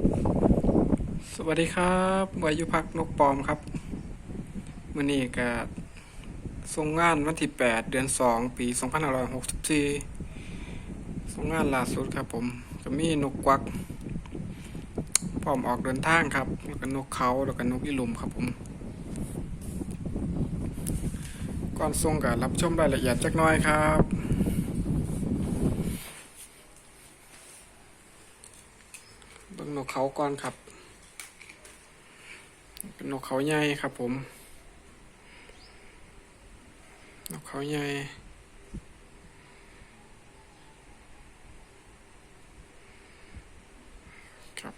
สวัสดีครับวายุพักนกปลอมครับมื่อนี้ก็ส่งงานวันที่ 8 เดือน 2 ปี 2564ส่งงานล่าสุดครับผมก็มีนกกวักพร้อมออกเดินทางครับ แล้วก็นกเขาแล้วก็นกอีลุมครับผมก่อนส่งก็รับชมรายละเอียดจักน้อยครับเบิ่งน กเขาก่อนครับ เป็นนกเขาใหญ่ครับผม นกเขาใหญ่ครับ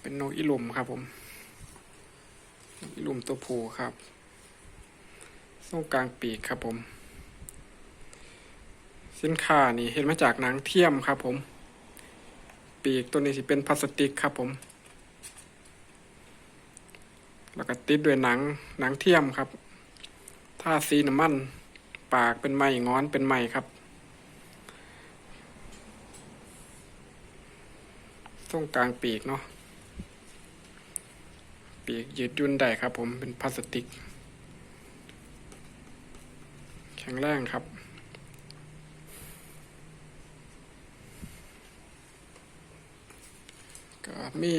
เป็นนกอีหลุมครับผม ลุ่มตัวผู้ครับทรงกลางปีกครับผม สินค้านี่เห็นมาจากหนังเทียมครับผม ปีกตัวนี้สิเป็นพลาสติกครับผม แล้วก็ติดด้วยหนังหนังเทียมครับท่าสีน้ำมันปากเป็นไม้งอนเป็นไม้ครับตรงกลางปีกเนาะ ปีกยืดยุ่นได้ครับผมเป็นพลาสติก แข็งแรงครับก็มี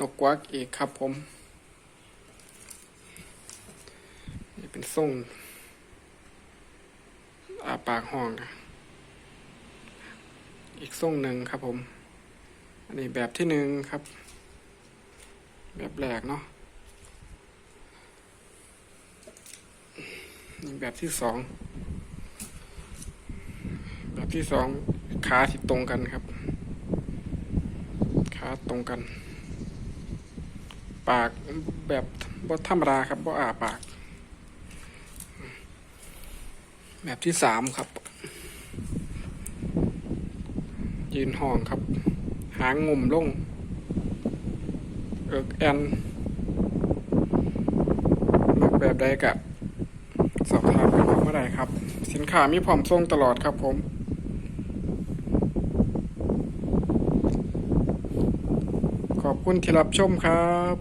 นกวักอีกครับผมนี่เป็นส่งอาปากห้องอีกส่งหนึ่งครับผม อันนี้แบบที่หนึ่งครับ แบบแรกเนาะนี่แบบที่สอง แบบที่สองขาที่ตรงกันครับ ขาตรงกัน ปากแบบบ่ธรรมดาครับบ่อาปาก แบบที่สามครับ ยืนห้องครับ หางงุ่มลง เอิกแอนมักแบบใดกับสอบถามกันเข้ามาได้ครับ สินค้ามีพร้อมส่งตลอดครับผมขอบคุณที่รับชมครับ